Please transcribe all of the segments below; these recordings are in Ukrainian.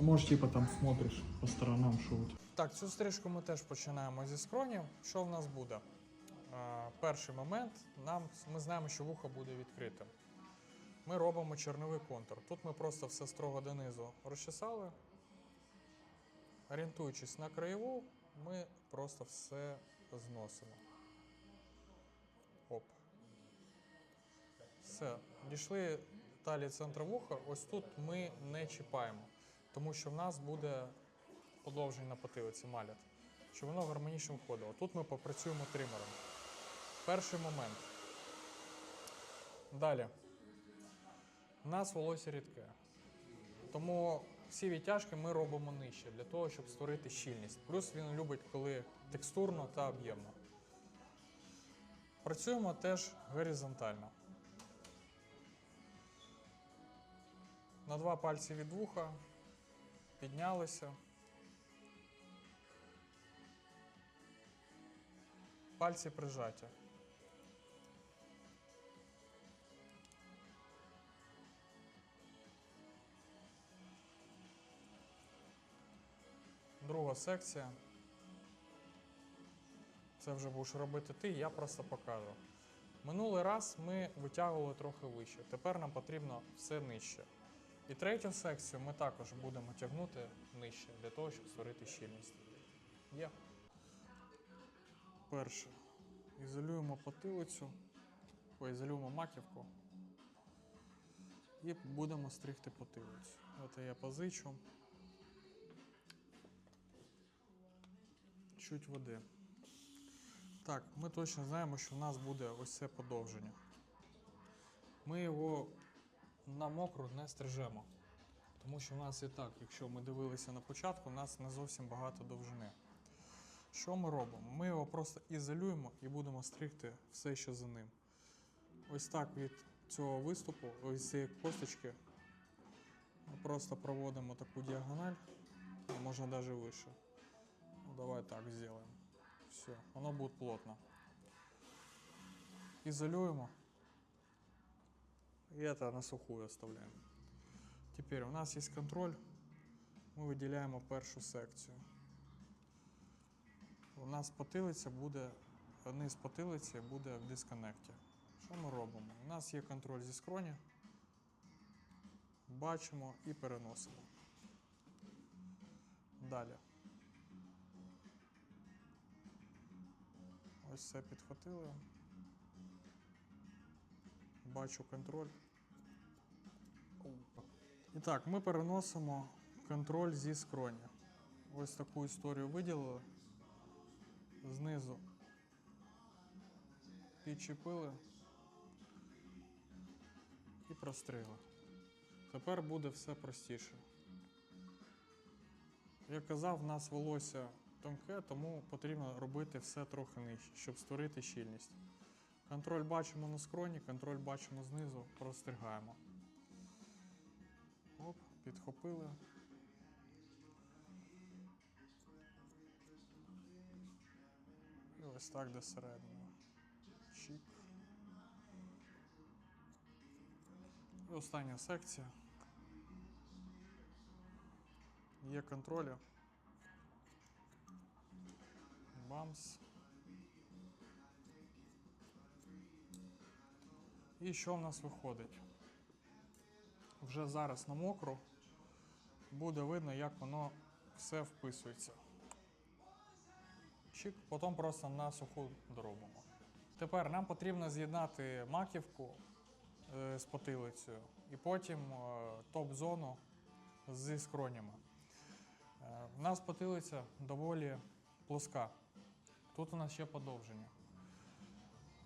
Може, типа там смотриш по сторонам, що от. Так, цю стрижку ми теж починаємо зі скронів. Що в нас буде? Е, перший момент, нам, ми знаємо, що вухо буде відкритим. Ми робимо чорновий контур. Тут ми просто все строго донизу розчесали. Орієнтуючись на краєву, ми просто все зносимо. Оп. Все. Дійшли далі центра вуха. Ось тут ми не чіпаємо, тому що в нас буде подовжень на потилиці малят, щоб воно гармонічно входило. Тут ми попрацюємо тримером. Перший момент. Далі. У нас волосся рідке. Тому всі відтяжки ми робимо нижче для того, щоб створити щільність. Плюс він любить, коли текстурно та об'ємно. Працюємо теж горизонтально. На два пальці від вуха піднялися. Пальці прижаті. Друга секція. Це вже будеш робити ти, я просто покажу. Минулий раз ми витягували трохи вище, тепер нам потрібно все нижче. І третю секцію ми також будемо тягнути нижче для того, щоб створити щільність. Є. Перше. Ізолюємо потилицю, поізолюємо маківку і будемо стригти потилицю. От я позичу. Чуть води. Так, ми точно знаємо, що в нас буде ось це подовження. Ми його на мокру не стрижемо. Тому що в нас і так, якщо ми дивилися на початку, у нас не зовсім багато довжини. Що ми робимо? Ми його просто ізолюємо і будемо стригти все, що за ним. Ось так від цього виступу, ось цієї косточки, ми просто проводимо таку діагональ, можна навіть вище. Ну, давай так сделаем. Все, оно будет плотно. Изолируем. И это на сухую оставляем. Теперь у нас есть контроль. Ми виділяємо першу секцію. У нас потилиця буде, низ потилиці буде в дисконекті. Що ми робимо? У нас є контроль зі скроні. Бачимо і переносимо. Далі. Ось все підхватили. Бачу контроль. І так, ми переносимо контроль зі скроні. Ось таку історію виділили. Знизу підчепили і простригли. Тепер буде все простіше. Як казав, в нас волосся тонке, тому потрібно робити все трохи нижче, щоб створити щільність. Контроль бачимо на скроні, контроль бачимо знизу, простригаємо. Оп, підхопили. І ось так до середини. Чік. І остання секція. Є контролі. Бамс. І що в нас виходить? Вже зараз на мокру буде видно, як воно все вписується. Чик, потім просто на суху доробимо. Тепер нам потрібно з'єднати маківку е, з потилицею і потім е, топ-зону зі скронями. Е, У нас потилиця доволі плоска. Тут у нас ще подовження.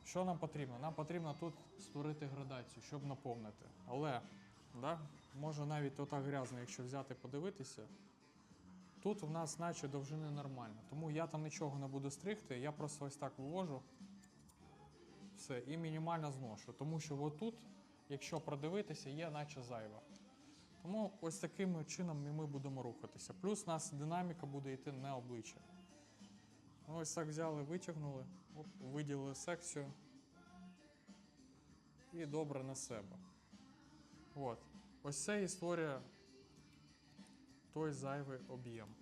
Що нам потрібно? Нам потрібно тут створити градацію, щоб наповнити. Але, да, може навіть отак грязно, якщо взяти подивитися, тут у нас наче довжини нормально. Тому я там нічого не буду стригти, я просто ось так вивожу. Все, і мінімально зношу. Тому що отут, якщо продивитися, є наче зайва. Тому ось таким чином і ми будемо рухатися. Плюс у нас динаміка буде йти на обличчя. Ось так взяли, витягнули, оп, виділили секцію і добре на себе. От. Ось це історія той зайвий об'єм.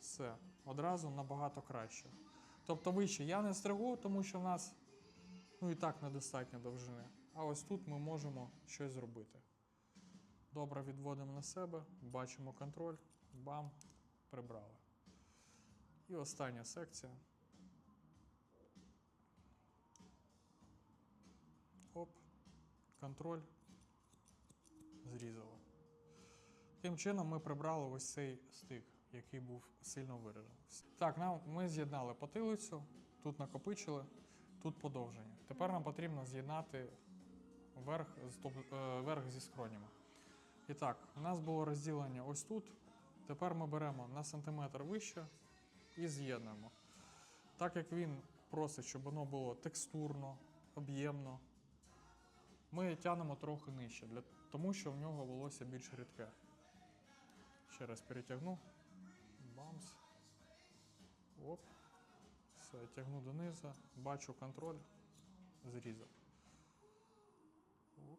Все, одразу набагато краще. Тобто вище я не стригу, тому що в нас ну і так недостатньо довжини. А ось тут ми можемо щось зробити. Добре відводимо на себе, бачимо контроль, бам, прибрали. І остання секція. Оп, контроль, зрізали. Таким чином ми прибрали ось цей стик, який був сильно виражений. Так, нам, ми з'єднали потилицю, тут накопичили, тут подовження. Тепер нам потрібно з'єднати верх, е, верх зі скронями. І так, у нас було розділення ось тут. Тепер ми беремо на сантиметр вище і з'єднуємо. Так як він просить, щоб воно було текстурно, об'ємно, ми тягнемо трохи нижче, для, тому що в нього волосся більш рідке. Ще раз перетягну. Бамс. Оп. Все, тягну донизу, бачу контроль, зрізав. Оп.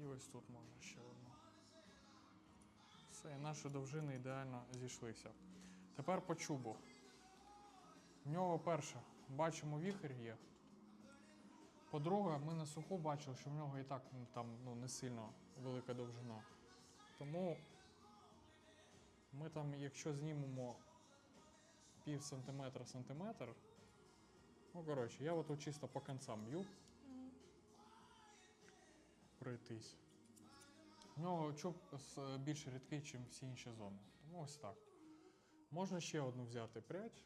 І ось тут можна ще одну. Все, наші довжини ідеально зійшлися. Тепер по чубу. В нього перше, бачимо віхер є. По-друге, ми на суху бачили, що в нього і так ну, там ну, не сильно велика довжина. Тому ми там, якщо знімемо пів сантиметра сантиметр, ну коротше, я от чисто по концам б'ю пройтись. В нього чуб с- більш рідкий, ніж всі інші зони. Тому ось так. Можна ще одну взяти прядь.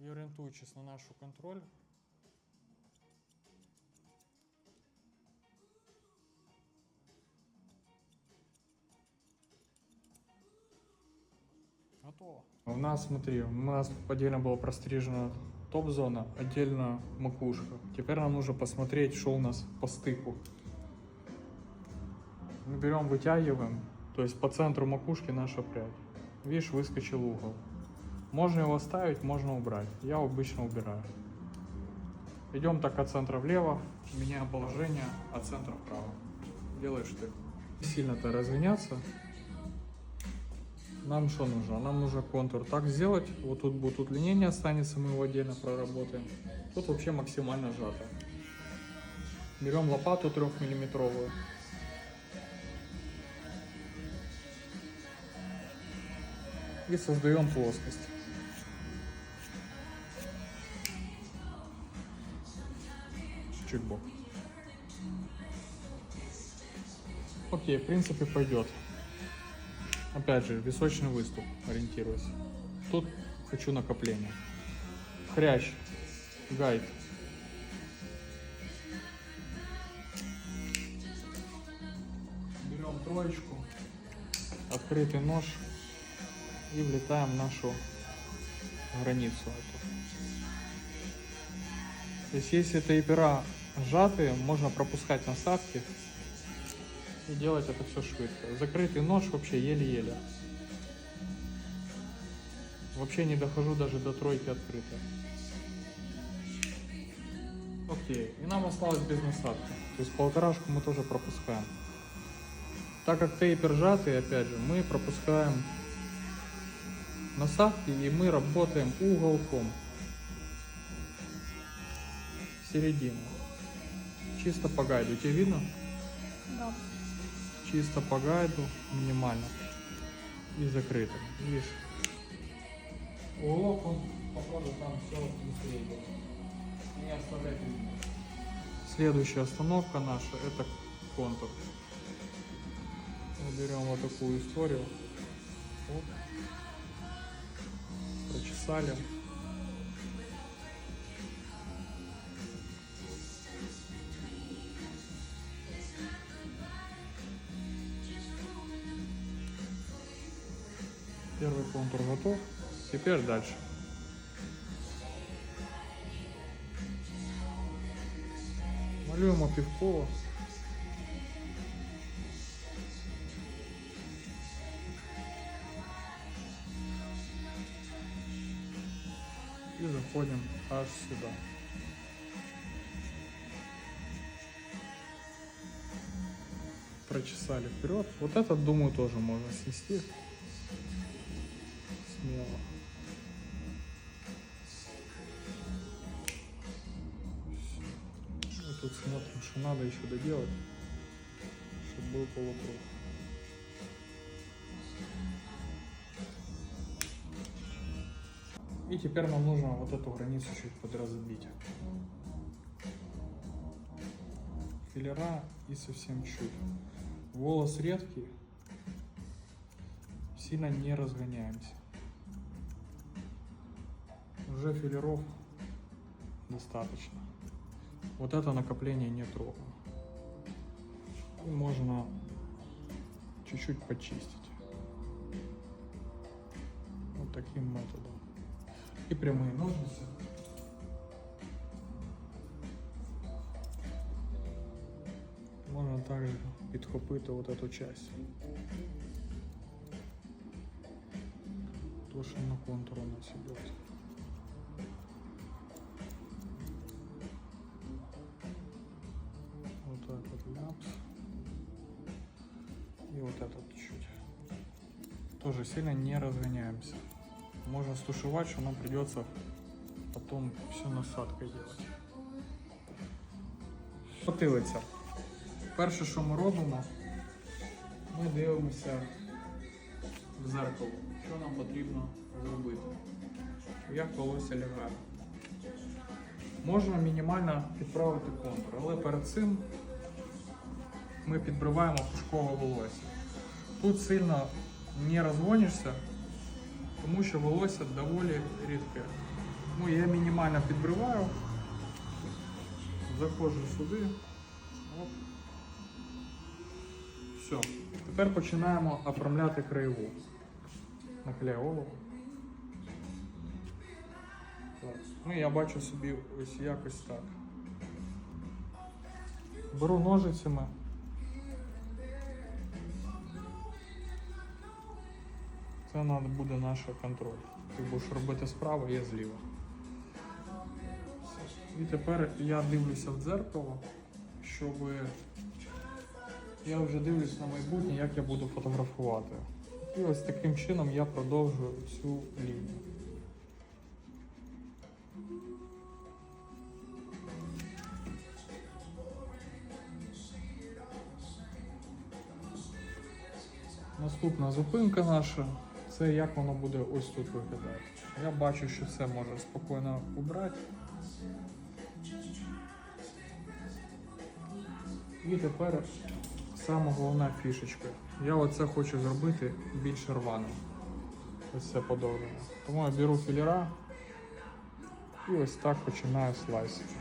І орієнтуючись на нашу контроль. Готово. У нас, смотри, у нас отдельно была прострижена топ-зона, отдельно макушка. Теперь нам нужно посмотреть, что у нас по стыку. Мы берем, вытягиваем, то есть по центру макушки наша прядь. Видишь, выскочил угол. Можно его оставить, можно убрать. Я обычно убираю. Идем так от центра влево, меняем положение от центра вправо. Делаешь ты. Сильно-то разгоняться. Нам что нужно? Нам нужно контур так сделать. Вот тут будет удлинение останется, мы его отдельно проработаем. Тут вообще максимально сжато. Берем лопату трехмиллиметровую. И создаем плоскость. Чуть-чуть бок. Окей, в принципе пойдет. Опять же, височный выступ, ориентируюсь. Тут хочу накопление. Хрящ, гайд. Берем троечку, открытый нож и влетаем в нашу границу. эту. То есть если тейпера сжатые, можно пропускать насадки и делать это все швидко. Закрытый нож вообще еле-еле. Вообще не дохожу даже до тройки открытой. Окей, и нам осталось без насадки. То есть полторашку мы тоже пропускаем. Так как тейпер сжатый, опять же, мы пропускаем насадки и мы работаем уголком. Середину. Чисто по гайду. Тебе видно? Да. чисто по гайду, минимально. И закрыто. Видишь? Уголок, он, походу, там все быстрее идет. Не оставлять видно. Следующая остановка наша, это контур. Берем вот такую историю. Оп. Прочесали. Первый контур готов. Теперь дальше. Малюємо півколо. доходим аж сюда. Прочесали вперед. Вот этот, думаю, тоже можно снести. Смело. Вот тут смотрим, что надо еще доделать, чтобы был полукруг. И теперь нам нужно вот эту границу чуть подразбить. Филера и совсем чуть. Волос редкий, сильно не разгоняемся. Уже филеров достаточно. Вот это накопление не трогаем. И можно чуть-чуть почистить. Вот таким методом. И прямые ножницы. Можна також підхопити от эту часть. То, що на контур у нас идет. Вот так вот ляпс. И вот этот чуть. Тоже сильно не разгоняемся. Можно стушевать, что нам придется потом все насадкой делать. Потилиця. Перше, що ми робимо, ми дивимося в зеркало, що нам потрібно зробити, як волосся лягає. Можна мінімально підправити контур, але перед цим ми підбриваємо пушкове волосся. Тут сильно не розгонишся, тому що волосся доволі рідке. Ну, я мінімально підбриваю, заходжу сюди. Оп. Все. Тепер починаємо оформляти краєву. Наклею голову. Ну, я бачу собі ось якось так. Беру ножицями. Це треба буде наш контроль. Ти будеш робити справа, я зліва. І тепер я дивлюся в дзеркало, щоб я вже дивлюсь на майбутнє, як я буду фотографувати. І ось таким чином я продовжую цю лінію. Наступна зупинка наша це як воно буде ось тут виглядати. Я бачу, що це може спокійно убрати. І тепер саме головна фішечка. Я оце хочу зробити більш рваним. Ось це подовження. Тому я беру філера і ось так починаю слайсити.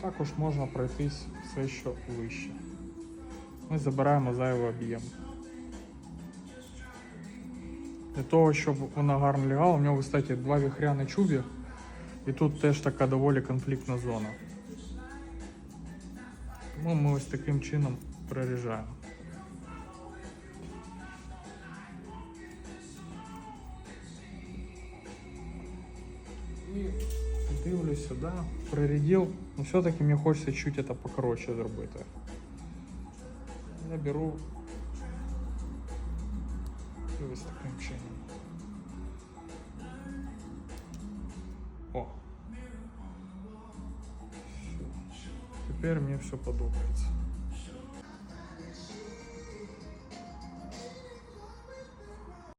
Також можна пройтись все, що вище. Ми забираємо зайвий об'єм. Для того, щоб вона гарно лягала, у нього, кстати, два віхряні чубі. І тут теж така доволі конфліктна зона. Тому ми ось таким чином проріжаємо. І дивлюся, да, прорядил, но все-таки мне хочется чуть это покороче зробити. Я беру і ось таким чином. О. Все. Теперь мне все подобается.